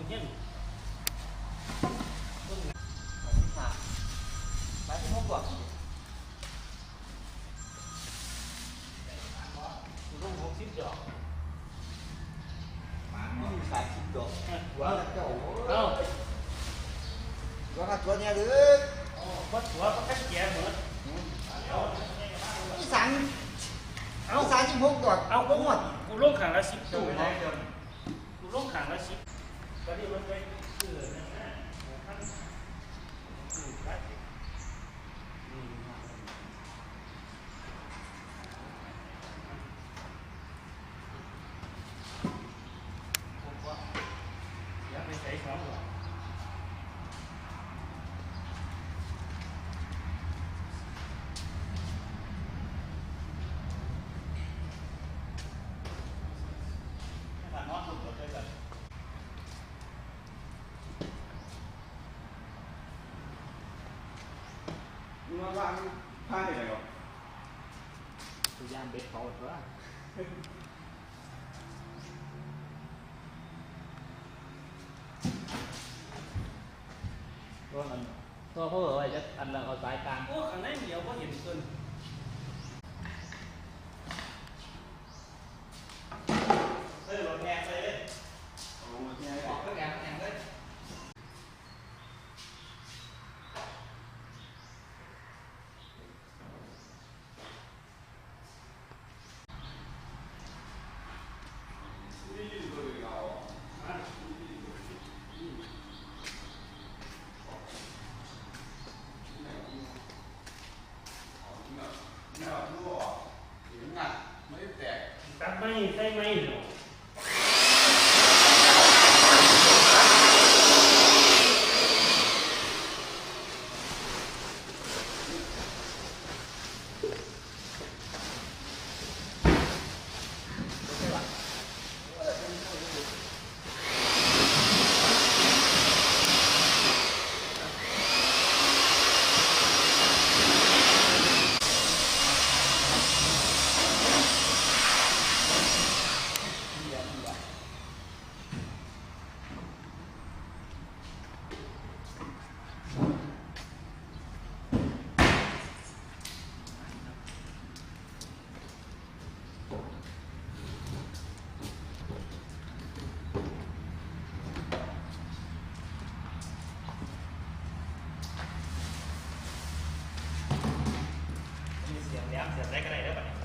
again, ว่าล่าผ้าเห็นไหมครับตุยานเบ็ดเขาหมดวะตัวมันตัวเขาบอกว่าจะอันเราเอาสายกลาง โอ้ข้างในเดียวก็เห็นเกิน mais, sai mais. เสียได้ก็ได้แล้ป่ะเนี่ย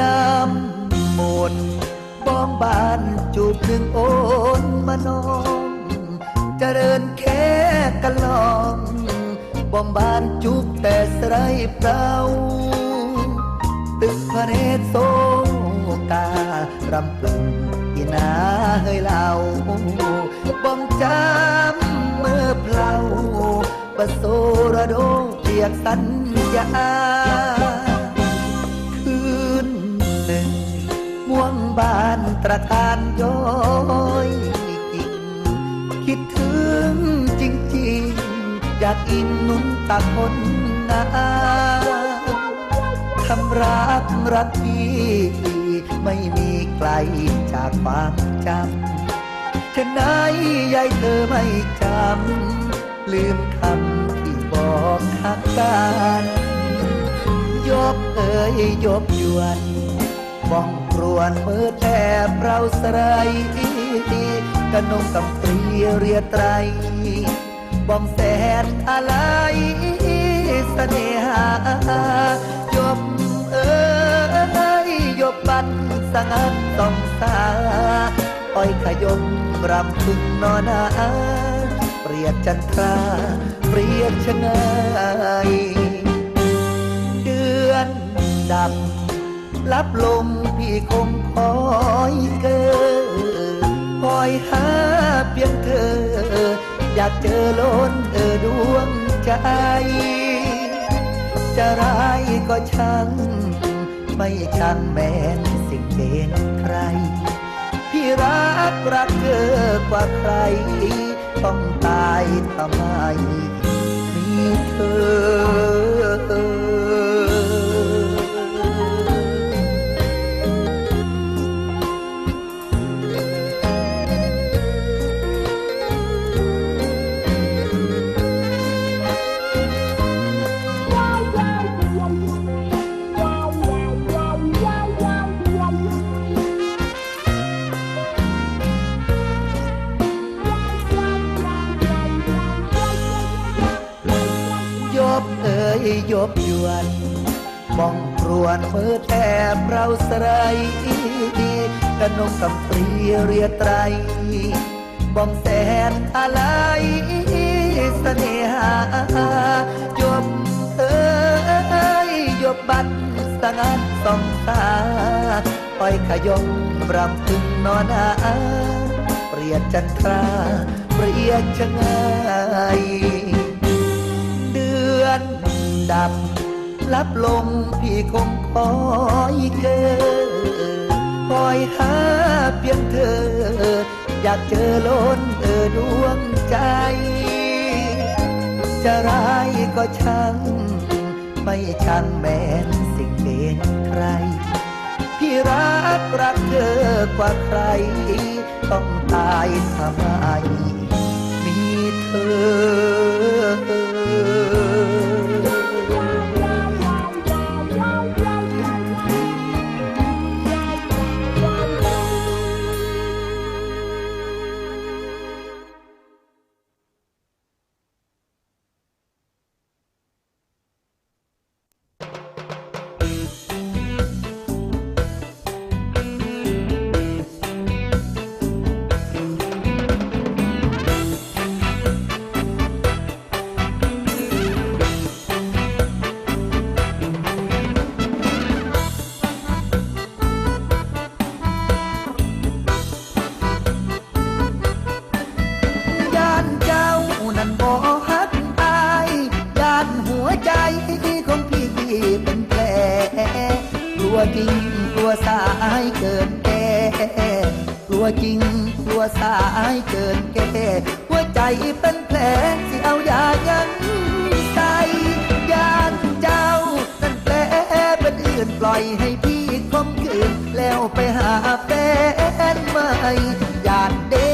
น้ำมนบ้อมบานจูบหนึ่งโอนมานองเจริญแค่กันลองบ้อมบานจูบแต่สไรเปล่าตึกพระเนตรโซการำปึงที่นาเฮยเหล่าบ้อมจำเมื่อเพลาประโซระโดเปียกสัญญา บ้านตระการย้อยกิ่งคิดถึงจริงๆ อยากอินหนุนตาคนงามทำรักรักพี่ไม่มีไกลจากความจำฉะไหนยายเธอไม่จำ ลืมคำที่บอกหักกันยบเอ่ยยบยวนบอง ครวนมือแทบเราสไรกระนงกำปรีเรียไตรบองแสนอะไรเสน่หายบเอ่ยยบบันสังันต้องสาอ้อยขยมรำพึงนอนาเปรียบจันทราเปรียบชะไงายเดือนดำ รับลมพี่คงคอยเกอคอยหาเพียงเธอ อยากเจอล้นเออดวงใจ จะร้ายก็ช่างไม่ช่างแม้นสิ่งเป็นใคร พี่รักรักเธอกว่าใคร ต้องตายทำไมมีเธอ บยวนมองครวนมือแทบเราสไรกระนงกำปรีเรียไตรบองแสนอะไรเสน่หายบเอ่ยยบบัดสงัดสองตาอ้อยขยมรำพึงนอนอาเปรียบจันทราเปรียบชะไง ดือนดำลับลงพี่คงคอยเกอคอยหาเพียงเธอ อยากเจอล้นเออดวงใจ จะร้ายก็ช่าง ไม่ช่างแม้นสิ่งเป็นใคร พี่รักรักเธอกว่าใคร ต้องตายทำไมมีเธอ จริงกลัวสายเกินแก่กลัวจริงกลัวสายเกินแก่หัวใจเป็นแผลสิเอายายังใส่ยานเจ้านั้นแผลเป็นอื่นปล่อยให้พี่คมคืนแล้วไปหาแฟนใหม่ยานเด้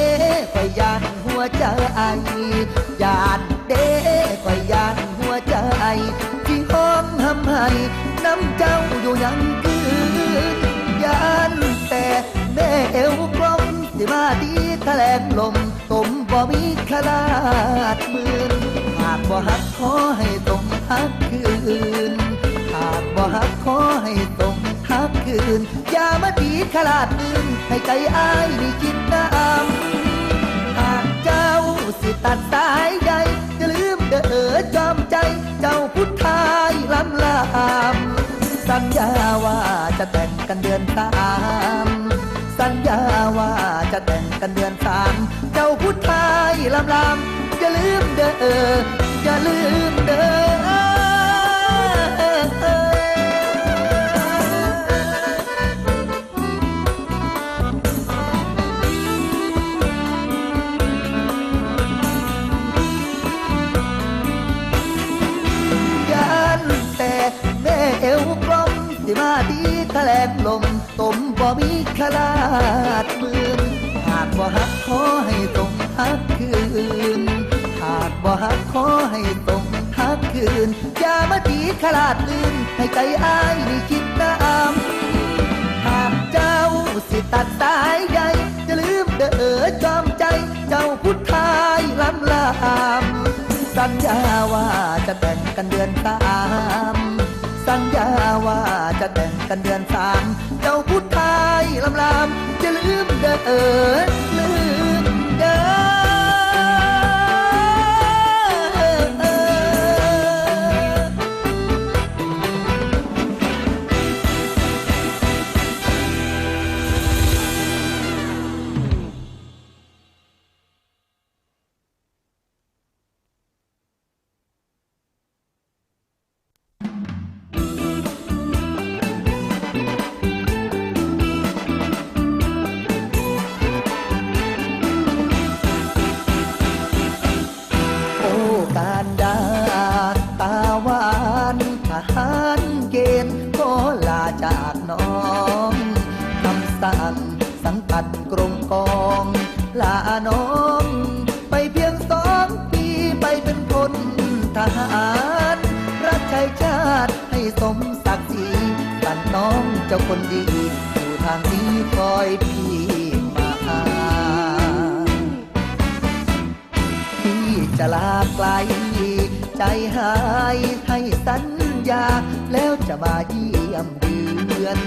ไปย่านหัวใจยานเด้ไปย่านหัวใจที่ห้องทำให้น้ำเจ้าอยู่ยัง เอวกลมสิมาดีแถลงลมตมบ่มีขนาดมื่นหากบ่หักขอให้ตรงหักคืน หากบ่หักขอให้ตรงหักคืน อย่ามาตีขลาดอื่นให้ใจอ้ายนี่คิดน้ำหากเจ้าสิตัดสายใยจะลืมเด้อจอมใจ เจ้าพุทธายลำลามสัญญาว่าจะแต่งกันเดือนสาม กันเดือนสามเจ้าพุทธายลำลามอย่าลืมเด้ออย่าลืมเด้อยันแต่แม่เอวกลมสิมาดีแถลงลมตมบ่มีขลาดมืนหาก บ่หักขอให้ตรงหักคืน หากบ่หักขอให้ตรงหักคืนอย่ามาตีขลาดลืนให้ใจอ้ายนี่คิดน้ำหากเจ้าสิตัดสายใยจะลืมเด้อจอมใจ เจ้าพุทธายลำลาม สัญญาว่าจะแต่งกันเดือนสาม สัญญาว่าจะแต่งกันเดือนสาม เจ้าพุทธ ลำลามจะลืมเด้อลืม น้อง ไปเพียงสองปีไปเป็นพลทหารรับใช้ชาติให้สมศักดิ์ศรีสั่งน้องเจ้าคนดี อยู่ทางนี้คอยพี่มาหาที่จะลาไกล ใจหายให้สัญญา แล้วจะมาเยี่ยมเดือน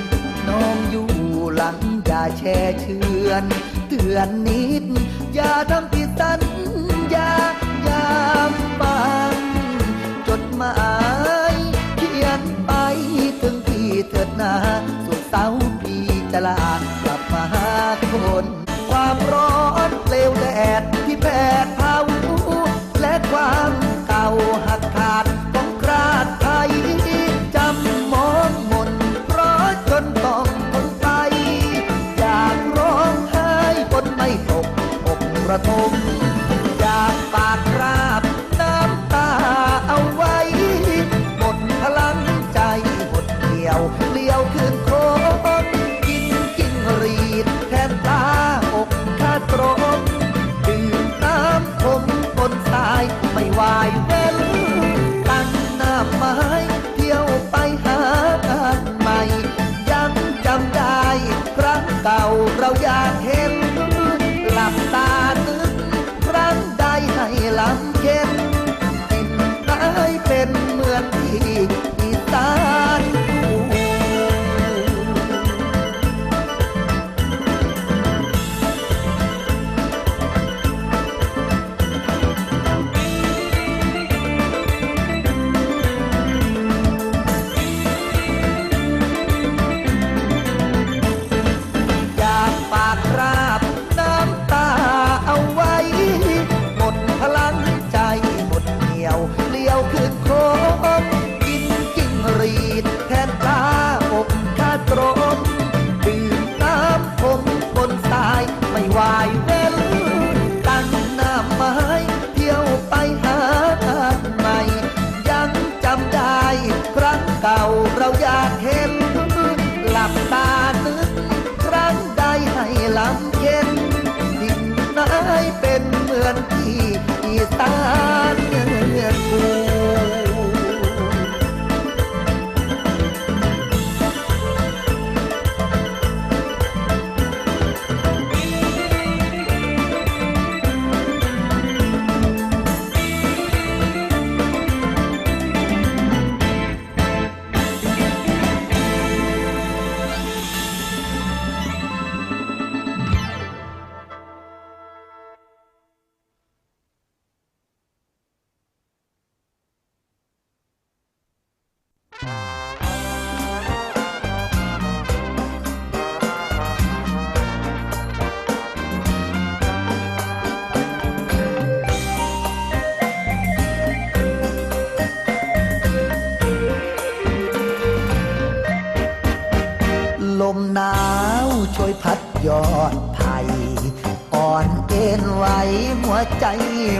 น้องอยู่หลังอย่าแช่เชือนเตือนนิด อย่าทำผิดสัญญายามฟังจดหมายเขียนไปถึงพี่เถิดนาสุดเสาร์พี่จะลา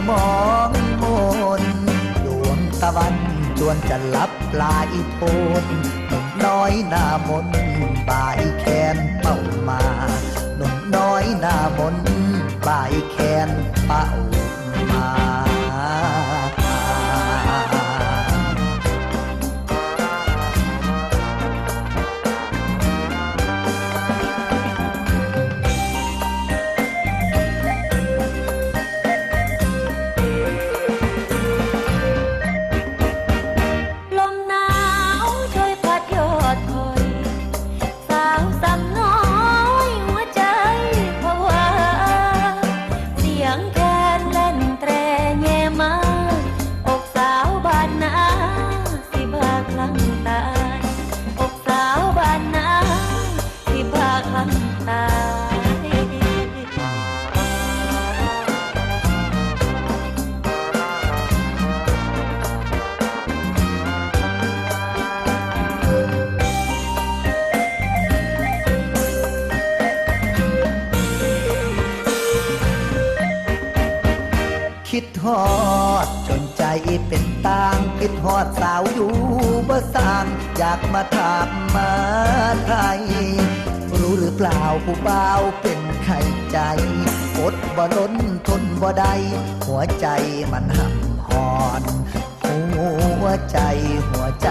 มองมนดวงตะวันจวนจะลับปลายโทนหนุ่มน้อยหน้ามนบ่ายแขนเป้ามาหนุ่มน้อยหน้ามนบ่ายแขนเป้า เป็นตางคิดฮอดสาวอยู่บ่สร้างอยากมาถามมาไทย รู้หรือเปล่าผู้บ่าวเป็นไข้ใจอดบ่ล้นทนบ่ได้หัวใจมันห่ำหอนหัวใจหัวใจ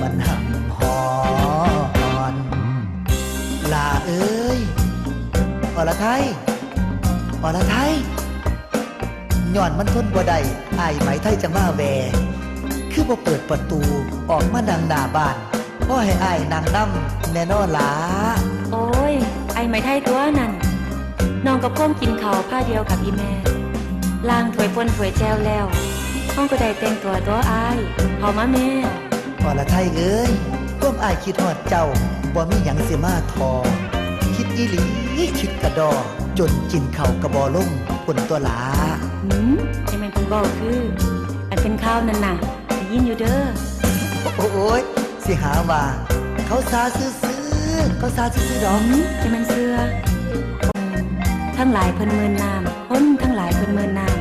มันห่ำหอนลาเอ้ยอรไทยอรไทย ย้อนมันทนบ่ได้อายไหมไทยจะมาแว คือบ่เปิดประตูออกมานั่งหน้าบ้านพ่อให้อายนั่งนำแน่นอนล่ะโอ้ย ไอไม่ไทยตัวนั่นน้องกับพ่อมกินข้าวผ้าเดียวกับอีแม่ล้างถ้วยปนถ้วยแจวแล้วห้องก็ได้แต่งตัวตัวอายเขามาแม่พอละไทยเอ้ยก้มอายคิดฮอดเจ้าบ่มีหยังสิมาทอ คิดอีหลีคิดกระดอ จนกินข้าวกระบอลงผลตัวหลา หืมไอแม่นเพิ่นบอกคือ อันเป็นข้าวนั่นน่ะได้ยินอยู่เด้อโอ้ยสิหาว่า เขาซาซื้อๆเขาซาซื้อๆดอกหืมไอแม่นเสื้ออืมทั้งหลายเพิ่นเมินน้ำคนทั้งหลายเพิ่นเมินน้ำ